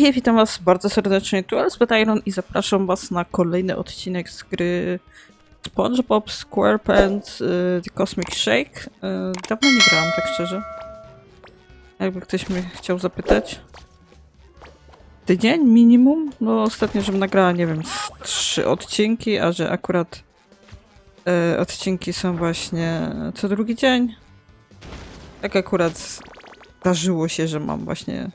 Hej, witam was bardzo serdecznie, tu Elspeth Iron i zapraszam was na kolejny odcinek z gry SpongeBob SquarePants y, The Cosmic Shake. Y, dawno nie grałam, tak szczerze. Jakby ktoś mnie chciał zapytać. Tydzień minimum? No ostatnio, żebym nagrała, nie wiem, trzy odcinki, a że akurat y, odcinki są właśnie co drugi dzień. Tak akurat zdarzyło się, że mam właśnie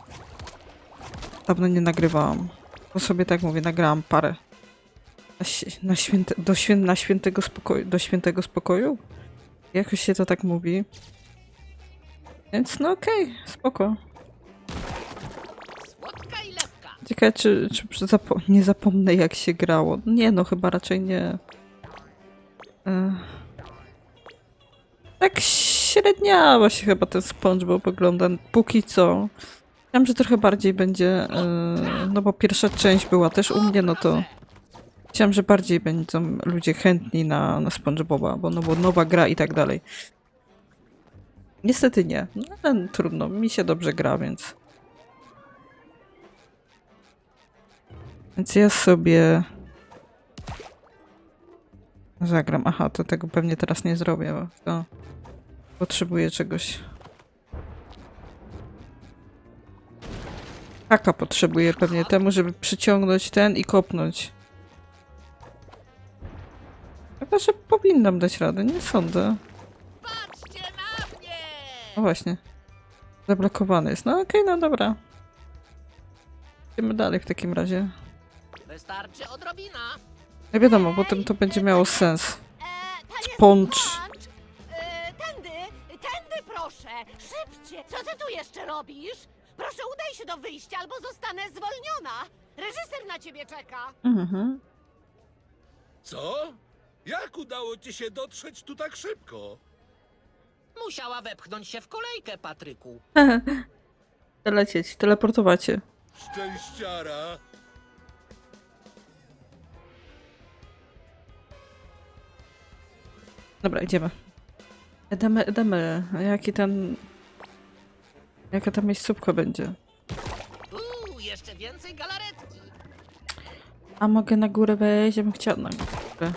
Dawno nie nagrywałam. Bo sobie tak mówię, nagrałam parę. Na, na, święte, do, świę, na świętego spokoju, do świętego spokoju? Jakoś się to tak mówi. Więc no okej, spoko. I lepka. Ciekawe, czy, czy zapo- nie zapomnę jak się grało. Nie no, chyba raczej nie. E... Tak średniało się chyba ten SpongeBob ogląda, póki co. Wiem, że trochę bardziej będzie, e, no bo pierwsza część była też u mnie, no to chciałam, że bardziej będą ludzie chętni na, na SpongeBoba, bo no bo nowa gra i tak dalej. Niestety nie, no, ale trudno, mi się dobrze gra, więc... Więc ja sobie zagram. Aha, to tego pewnie teraz nie zrobię, bo to potrzebuję czegoś. Haka potrzebuję pewnie temu, żeby przyciągnąć ten i kopnąć. Chyba, że powinnam dać radę, nie sądzę. Patrzcie na mnie! No właśnie. Zablokowany jest. No okej, no dobra. Idziemy dalej w takim razie. Wystarczy odrobina. Nie wiadomo, potem to będzie miało sens. E. Sponge! E, tędy, tędy proszę! Szybcie! Co ty tu jeszcze robisz? Proszę udaj się do wyjścia, albo zostanę zwolniona! Reżyser na ciebie czeka! Mhm. Co? Jak udało ci się dotrzeć tu tak szybko? Musiała wepchnąć się w kolejkę, Patryku. Lecieć, teleportować się. Szczęściara. Dobra, idziemy. Edemy, edemy. Jaki ten... Jaka ta miejscówka będzie? Uuu, jeszcze więcej galaretki. A mogę na górę wejść? Ja bym chciała na górę.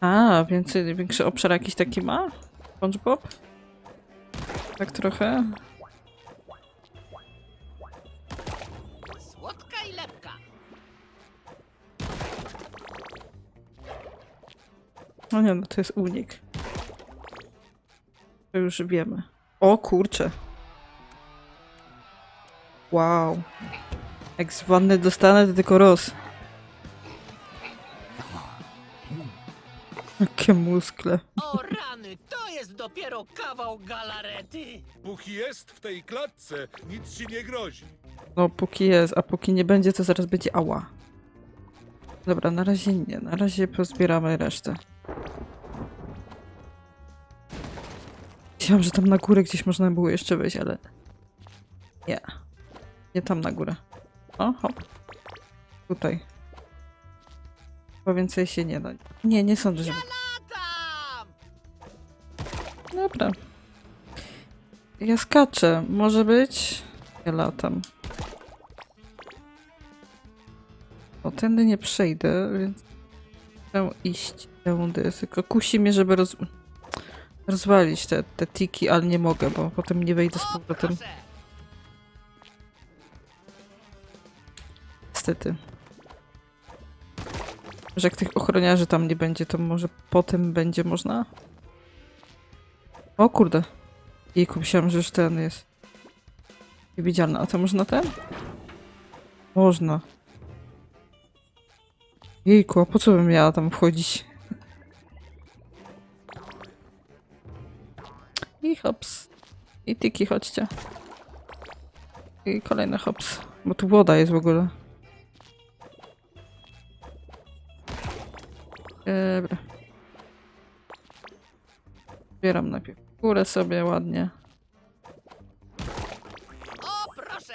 A, więcej, większy obszar jakiś taki ma? SpongeBob? Tak trochę? Słodka i lepka. No nie, no to jest unik. To już wiemy. O kurcze. Wow. Jak z wanny dostanę, to tylko roz. Jakie muskle. O rany, to jest dopiero kawał galarety. Póki jest w tej klatce, nic ci nie grozi. No, póki jest, a póki nie będzie, to zaraz będzie ała. Dobra, na razie nie. Na razie pozbieramy resztę. Myślałam, że tam na górę gdzieś można było jeszcze wejść, ale... Nie. Nie tam na górę. O, hop. Tutaj. Bo więcej się nie da. Nie, nie sądzę, że... Dobra. Ja skaczę. Może być? Ja latam. O, tędy nie przejdę, więc chcę iść tędy. Tylko kusi mnie, żeby roz... rozwalić te, te tiki, ale nie mogę, bo potem nie wejdę z powrotem. Niestety. Że jak tych ochroniarzy tam nie będzie, to może potem będzie można? O kurde. Jejku, myślałam, że już ten jest niewidzialny. A to można ten? Można. Jejku, a po co bym miała tam wchodzić? I hops. I tiki, chodźcie. I kolejny hops. Bo tu woda jest w ogóle. Dobra. Zbieram najpierw górę sobie ładnie. O, proszę.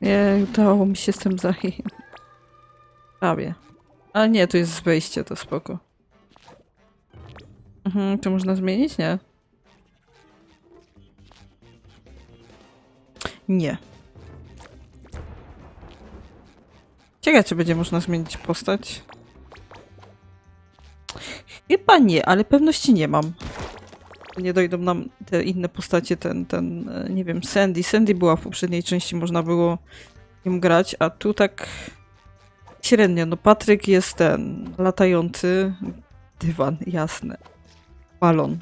Nie, udało mi się z tym zajść. Prawie. Ale nie, tu jest wejście, to spoko. Mhm, to można zmienić? Nie. Nie. Ciekawe, czy będzie można zmienić postać. Chyba nie, ale pewności nie mam. Nie dojdą nam te inne postacie, ten, ten, e, nie wiem, Sandy. Sandy była w poprzedniej części, można było nim grać, a tu tak średnio. No Patryk jest ten, latający dywan, jasne. Balon.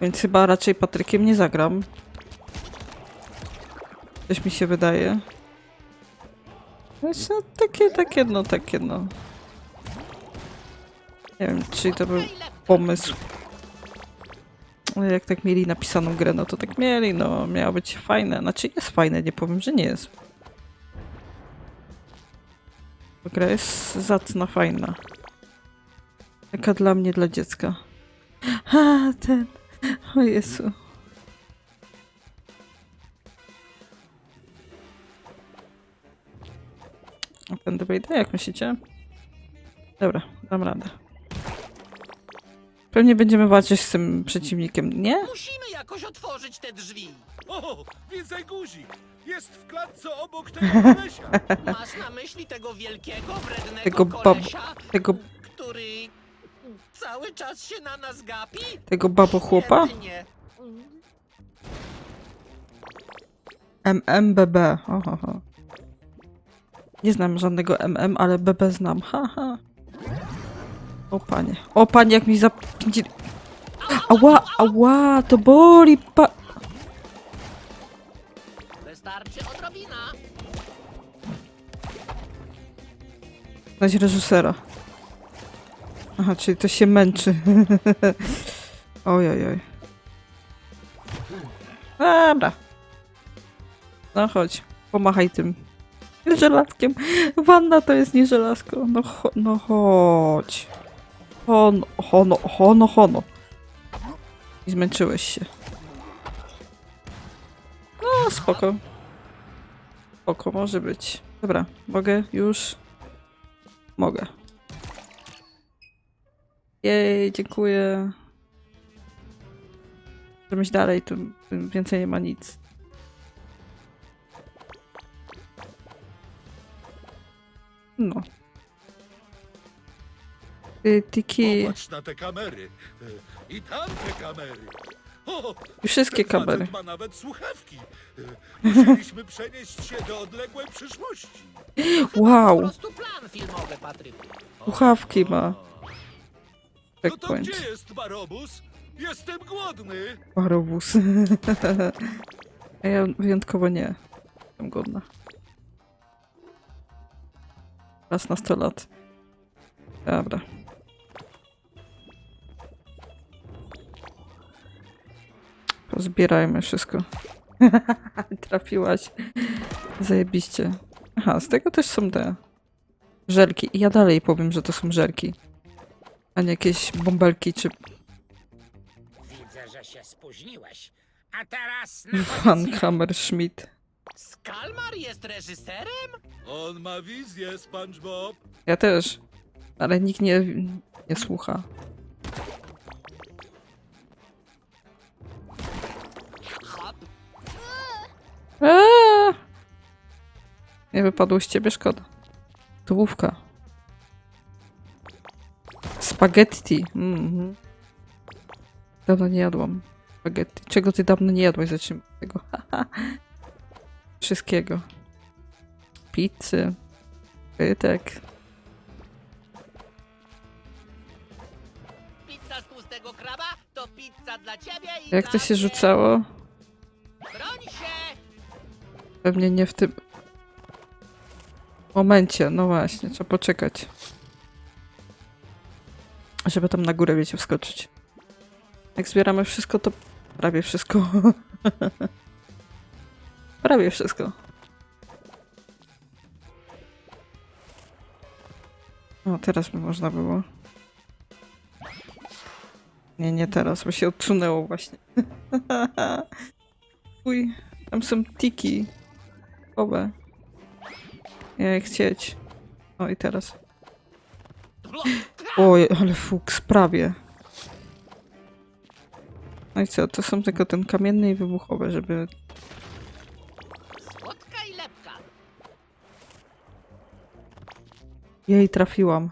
Więc chyba raczej Patrykiem nie zagram. Coś mi się wydaje. Więc no, takie, takie, no, takie, no. Nie wiem, czy to był pomysł. No, Jak tak mieli napisaną grę, no to tak mieli, no miało być fajne. Znaczy jest fajne, nie powiem, że nie jest. Gra jest zacna, fajna. Taka dla mnie, dla dziecka. A, ten. O Jezu. Tędy wejdę, jak myślicie? Dobra, dam radę. Pewnie będziemy walczyć z tym przeciwnikiem, nie? Musimy jakoś otworzyć te drzwi. O, widzę guzik. Jest w klatce obok tego kolesia. Masz na myśli tego wielkiego, wrednego Tego bab- kolesia, Tego, który cały czas się na nas gapi? tego babo chłopa? Świetnie. MMBB. Ohoho. Nie znam żadnego MM, ale BB znam. Haha. O panie. O panie, jak mi zapędzili. Ała, ała, to boli pa... Wystarczy odrobina. Znać reżysera. Aha, czyli to się męczy. oj, oj, oj. Dobra. No chodź, pomachaj tym żelazkiem. Wanna to jest nie żelazko. No, no chodź. Hono, hono, hono, hono. I zmęczyłeś się. No, spoko. Spoko, może być. Dobra, mogę już? Mogę. Jej, dziękuję. Możemy dalej, tu więcej nie ma nic. No. Y, Tiki. Popatrz na te kamery. Y, I tamte kamery. O, I wszystkie ten facet kamery. ma nawet słuchawki. Y, Musieliśmy przenieść się do odległej przyszłości. Po Wow, prostu plan filmowy, Patryku. słuchawki ma. No to Checkpoint. gdzie jest Barobus? Jestem głodny. Parowóz. A ja wyjątkowo nie. Jestem godna. Raz na 100 lat. Dobra. Pozbierajmy wszystko. Trafiłaś. Zajebiście. Aha, z tego też są te żelki. I ja dalej powiem, że to są żelki. A nie jakieś bąbelki czy Widzę, że się spóźniłeś. A teraz Van Hammerschmidt. Skalmar jest reżyserem? On ma wizję, SpongeBob. Ja też. Ale nikt nie, nie słucha. Hop. Eee! Nie wypadło z ciebie, szkoda. Tułówka. Spaghetti. Mhm. Dawno nie jadłam. Spaghetti. Czego ty dawno nie jadłaś? Zacznijmy od tego. Wszystkiego. Pizzy. Pytek. Pizza z tłustego kraba to pizza dla ciebie i Jak to się rzucało? Broń się! Pewnie nie w tym momencie, no właśnie, trzeba poczekać. Żeby tam na górę, wiecie, wskoczyć. Jak zbieramy wszystko, to prawie wszystko. prawie wszystko. O, teraz by można było. Nie, nie teraz, bo się odsunęło właśnie. Uj, tam są tiki. Obe. Jak chcieć. O i teraz. Oj, ale fuks, prawie. No i co, to są tylko ten kamienny i wybuchowe, żeby... Jej, trafiłam.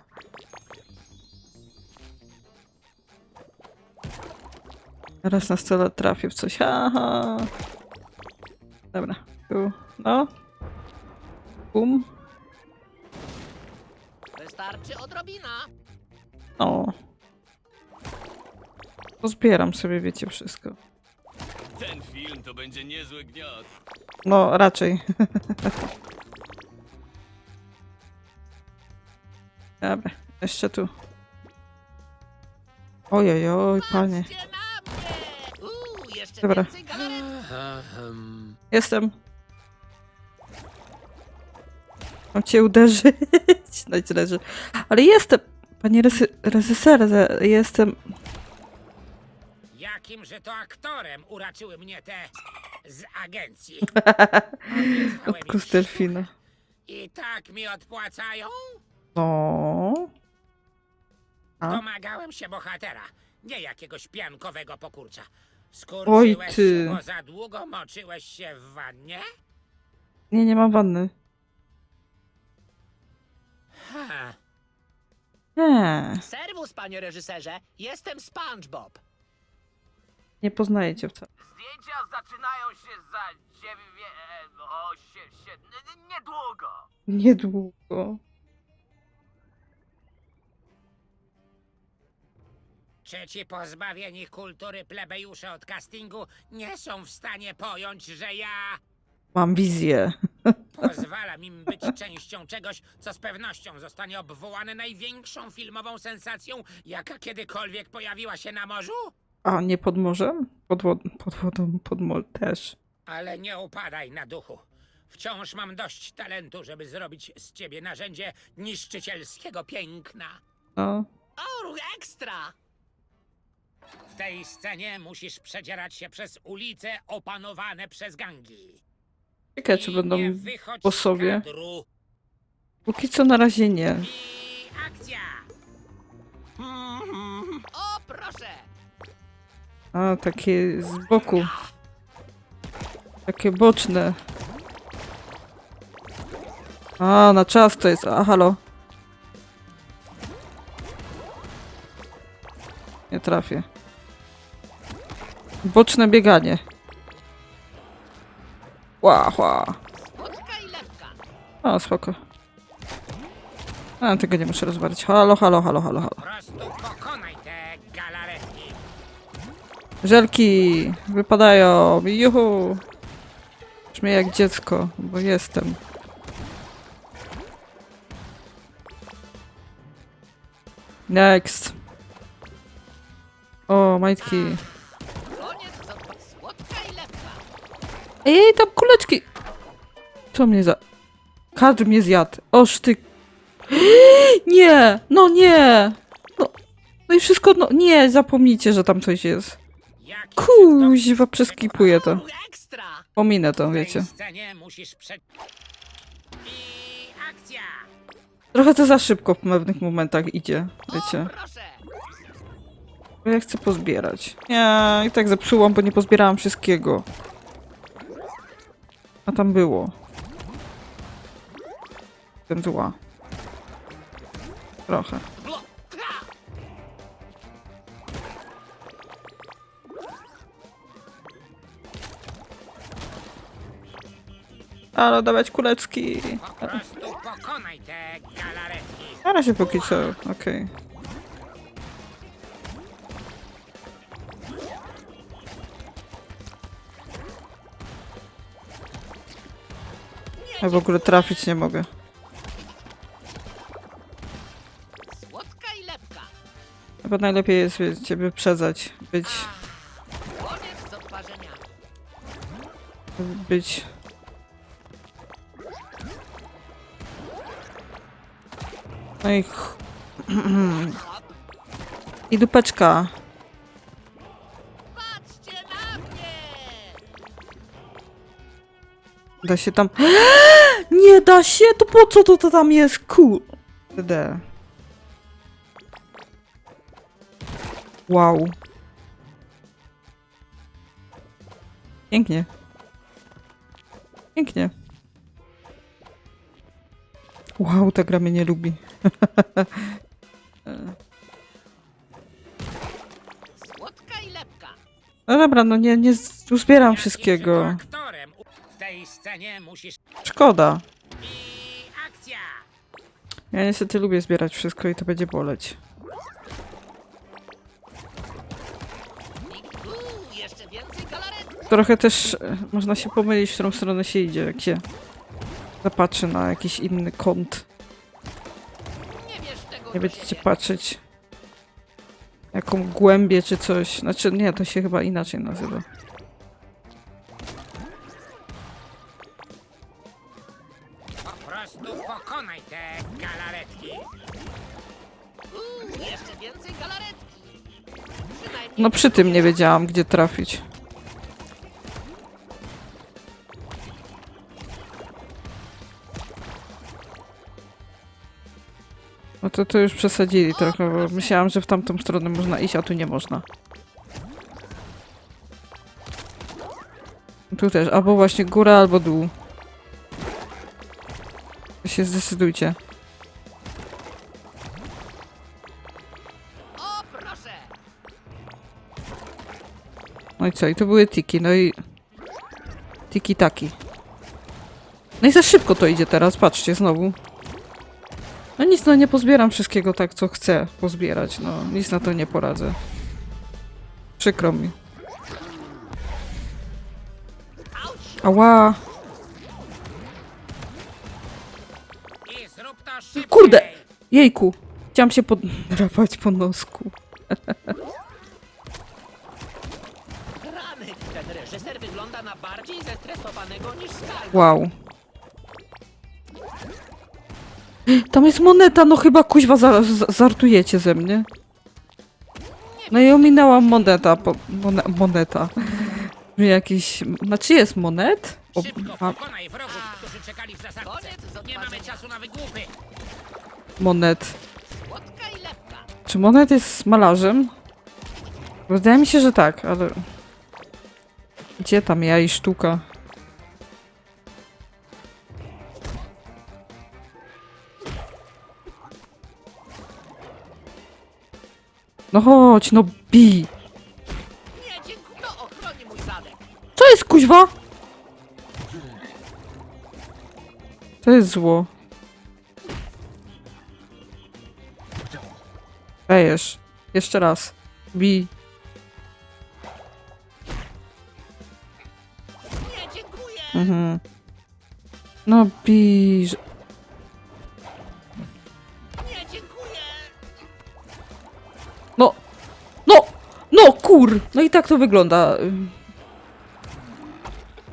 Raz na stole trafię w coś. Aha. Dobra, tu. No. Bum. Wystarczy odrobina. O. Pozbieram sobie, wiecie, wszystko. Ten film to będzie niezły gniot. No, raczej. Dobra, jeszcze tu. Ojej, oj, panie. Patrzcie na mnie! Uuu, jeszcze Dobra. więcej. Jestem. Mam cię uderzyć. No i tyle, że... Ale jestem! Panie rezy- reżyserze, jestem... Jakimże to aktorem uraczyły mnie te z agencji. Od Obiecałem im Kustelfina. I tak mi odpłacają? No. A? Domagałem się bohatera, nie jakiegoś piankowego pokurcza. Oj, ty. się, bo za długo moczyłeś się w wannie? Nie, nie mam wanny. Ha, Nie, Serwus, panie reżyserze, jestem SpongeBob. nie poznaję cię wcale. Zdjęcia zaczynają się za dziewię... o się, się, n- niedługo. Niedługo. Czy ci pozbawieni kultury plebejusze od castingu nie są w stanie pojąć, że ja Mam wizję. pozwalam im być częścią czegoś, co z pewnością zostanie obwołane największą filmową sensacją, jaka kiedykolwiek pojawiła się na morzu? A nie pod morzem? Pod, wod- pod wodą, pod mol też. Ale nie upadaj na duchu. Wciąż mam dość talentu, żeby zrobić z ciebie narzędzie niszczycielskiego piękna. No. O, ekstra! W tej scenie musisz przedzierać się przez ulice opanowane przez gangi. Ciekawe, czy I będą nie wychodź bossowie. z kadru. Póki co na razie nie. I akcja! O, proszę! A, takie z boku. Takie boczne. A, na czas to jest. A, halo. Nie trafię. Boczne bieganie. Ła, ła. O, spoko. A, tego nie muszę rozwalić. Halo, halo, halo, halo, halo. Żelki wypadają. Juhu. Brzmię jak dziecko, bo jestem. Next. O, majtki. Ej, tam kuleczki. Co mnie za... Kadr mnie zjadł. Oż ty... Nie! No nie! No, no i wszystko... No, nie, zapomnijcie, że tam coś jest. Kuźwa, przeskipuję to. Pominę to, wiecie. Trochę to za szybko w pewnych momentach idzie, wiecie. ja chcę pozbierać. Nie, i tak zepsułam, bo nie pozbierałam wszystkiego. A tam było. Ten zła. Trochę. Ale dawać kuleczki. Po prostu pokonaj te galaretki. Na razie póki co, okej. Ja w ogóle trafić nie mogę. Słodka i lepka. Chyba najlepiej jest, wiecie, wyprzedzać. Być, z być... No i... ch- I dupeczka. Patrzcie na mnie! Da się tam... Nie da się? To po co to, to tam jest? Kurde. Wow. Pięknie. Pięknie. Wow, ta gra mnie nie lubi. Słodka i lepka. No dobra, no nie, nie uzbieram Jak wszystkiego. Scenie musisz... Szkoda. I akcja! Ja niestety lubię zbierać wszystko i to będzie boleć. Uuu, jeszcze więcej galaret. Trochę też e, można się pomylić, w którą stronę się idzie, jak się zapatrzy na jakiś inny kąt. Nie wiesz tego Nie do będziecie siebie. patrzeć jaką głębię czy coś. Znaczy nie, to się chyba inaczej nazywa. No przy tym nie wiedziałam, gdzie trafić. No to to już przesadzili trochę, bo myślałam, że w tamtą stronę można iść, a tu nie można. Tu też, albo właśnie góra, albo dół. Się zdecydujcie. No i co? I to były tiki, no i... Tiki taki. No i za szybko to idzie teraz, patrzcie, znowu. No nic, no nie pozbieram wszystkiego tak, co chcę pozbierać, no. Nic na to nie poradzę. Przykro mi. Ała! Szybciej. Kurde! Jejku! Chciałam się podrapać po nosku. reżyser wygląda na bardziej zestresowanego niż Skarb. Wow. Tam jest moneta, no chyba kuźwa za, za, żartujecie ze mnie. No i ominęłam moneta, po, mone, moneta. Jakiś, znaczy jest monet? O, Szybko a, pokonaj wrogów, którzy czekali w Nie mamy czasu na wygłupy. monet. Słodka i lepka. Czy monet jest malarzem? Wydaje mi się, że tak, ale... Gdzie tam ja i sztuka? No chodź, no bij! Nie, dziękuję. To ochroni mój zadek. Co jest kuźwa? To jest zło. Dajesz. Jeszcze raz. Bij. Mhm. No że- Nie, dziękuję. No. No! No kur! No i tak to wygląda.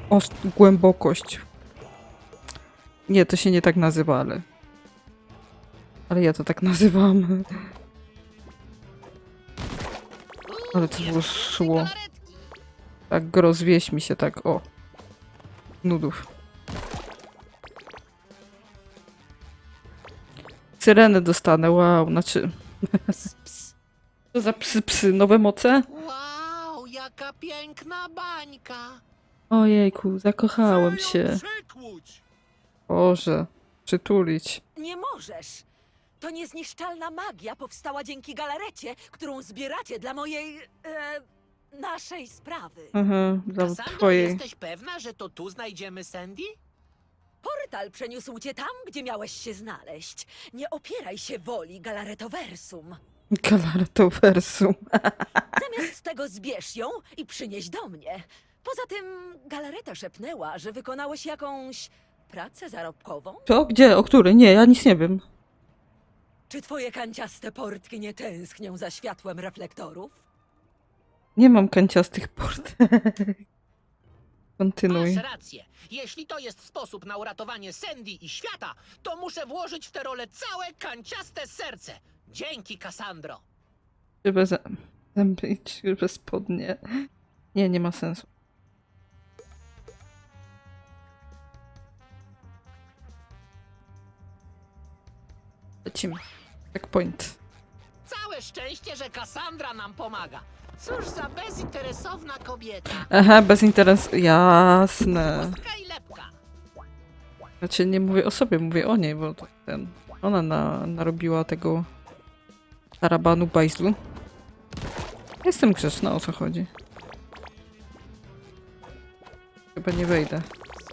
O, głębokość. Nie, to się nie tak nazywa, ale... Ale ja to tak nazywam. Ale to było szło. Tak go rozwieś mi się tak, o. Nudów. Syrenę dostanę, wow, znaczy... Co za psy, psy, nowe moce? Wow, jaka piękna bańka. Ojejku, zakochałem się. Boże, przytulić. Nie możesz! To niezniszczalna magia powstała dzięki galarecie, którą zbieracie dla mojej. E, naszej sprawy. Mhm, dla Cassandra, twojej. jesteś pewna, że to tu znajdziemy Sandy? Portal przeniósł cię tam, gdzie miałeś się znaleźć. Nie opieraj się woli galaretoversum. Galarto versum. Zamiast tego zbierz ją i przynieś do mnie. Poza tym galareta szepnęła, że wykonałeś jakąś pracę zarobkową. Co? Gdzie? O której? Nie, ja nic nie wiem. Czy twoje kanciaste portki nie tęsknią za światłem reflektorów? Nie mam kanciastych port. Kontynuuj. Masz rację. Jeśli to jest sposób na uratowanie Sandy i świata, to muszę włożyć w tę rolę całe kanciaste serce. Dzięki, Cassandro. Grzybe zę- zęby i grzybe spodnie. Nie, nie ma sensu. Lecimy. Checkpoint. Całe szczęście, że Cassandra nam pomaga. Cóż za bezinteresowna kobieta. Aha, bez interesu. Jasne. Kostka i lepka. Znaczy nie mówię o sobie, mówię o niej, bo to ten... Ona na, narobiła tego... Tarabanu bajzlu. Jestem grzeczna, o co chodzi? Chyba nie wejdę.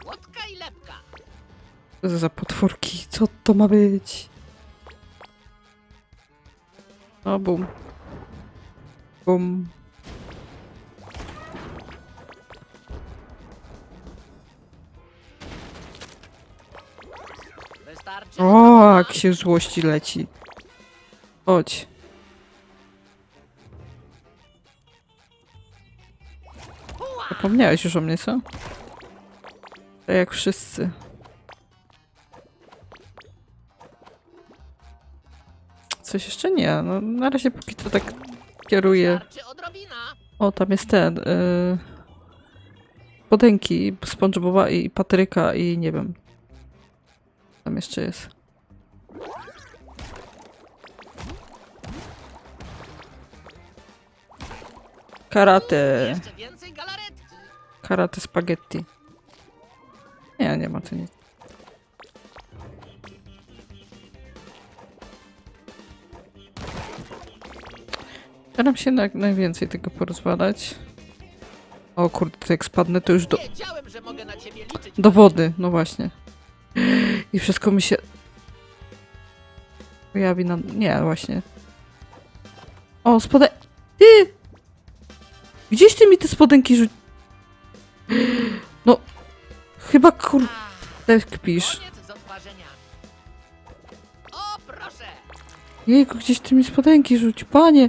Słodka i lepka. Co to za potworki? Co to ma być? O, bum. Bum. O, jak się złości leci. Chodź. Zapomniałeś już o mnie, co? Tak jak wszyscy. Coś jeszcze nie. No, na razie póki to tak kieruję. O, tam jest ten. Yy... Podęki, SpongeBoba i Patryka i nie wiem. Tam jeszcze jest. Karate. Jeszcze więcej galaretki. Karate spaghetti. Nie, nie ma tu nic. Staram się jak najwięcej tego porozwalać. O kurde, to jak spadnę, to już do, Wiedziałem, że mogę na ciebie liczyć. do wody. No właśnie. I wszystko mi się pojawi na... Nie, właśnie. O, spode... Ty! Gdzieś ty mi te spodenki rzuć... No... Chyba kurde kpisz. Jejku, gdzieś ty mi spodenki rzuć, panie!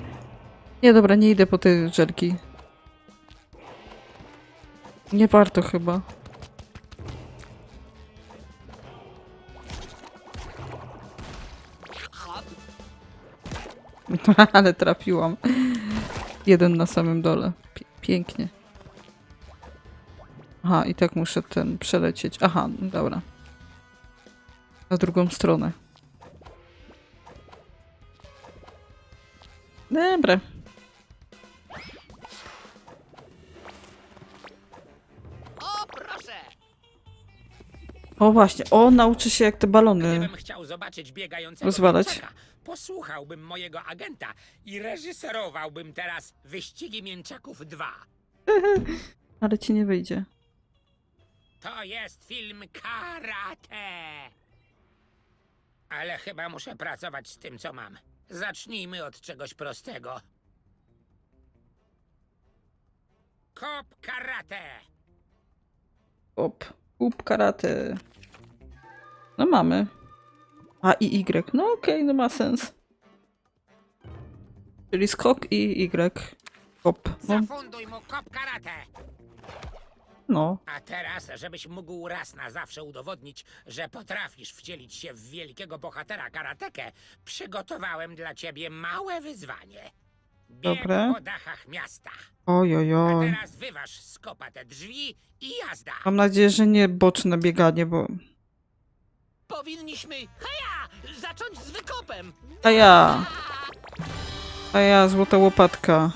Nie, dobra, nie idę po te żelki. Nie warto chyba. Ale trafiłam. Jeden na samym dole. Pięknie. Aha, i tak muszę ten przelecieć. Aha, dobra. Na drugą stronę. Dobra. O właśnie, o, nauczy się jak te balony. Gdybym chciał zobaczyć biegającego Rozwalać. mięczaka, posłuchałbym mojego agenta i reżyserowałbym teraz Wyścigi Mięczaków 2. Ale ci nie wyjdzie. To jest film karate. Ale chyba muszę pracować z tym, co mam. Zacznijmy od czegoś prostego. Kop karate. Op. Up karate. No mamy. A i Y. No okej, no ma sens. Czyli skok i Y. Hop. No, Zafunduj mu kop karate. no. A teraz, żebyś mógł raz na zawsze udowodnić, że potrafisz wcielić się w wielkiego bohatera karatekę, przygotowałem dla ciebie małe wyzwanie. Bieg Dobre. po dachach miasta. Oj, oj, A oj. teraz wyważ z kopa te drzwi i jazda. Mam nadzieję, że nie boczne bieganie, bo... Powinniśmy, zacząć z wykopem. A ja. A ja, złota łopatka.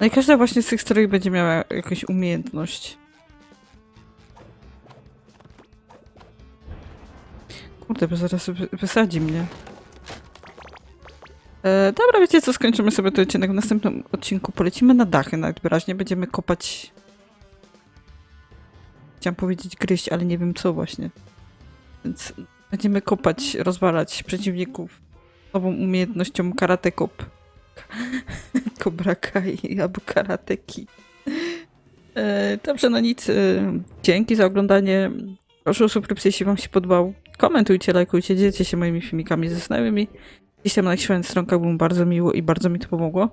No i każda właśnie z tych stron będzie miała jakąś umiejętność. Kurde, bo zaraz wy- wysadzi mnie. E, dobra, wiecie co, skończymy sobie ten odcinek. W następnym odcinku polecimy na dachy nawet wyraźnie. Będziemy kopać... Chciałam powiedzieć gryźć, ale nie wiem co właśnie. Więc będziemy kopać, rozwalać przeciwników nową umiejętnością karate kop. Cobra Kai albo karateki. E, dobrze, no nic. E, dzięki za oglądanie. Proszę o subskrypcję, jeśli wam się podobał. Komentujcie, lajkujcie, dzielcie się moimi filmikami ze znajomymi. Tam na swoich stronkach było bardzo miło i bardzo mi to pomogło.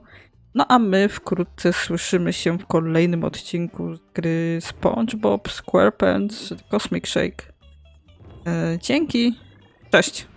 No a my wkrótce słyszymy się w kolejnym odcinku gry SpongeBob SquarePants Cosmic Shake. E, dzięki. Cześć.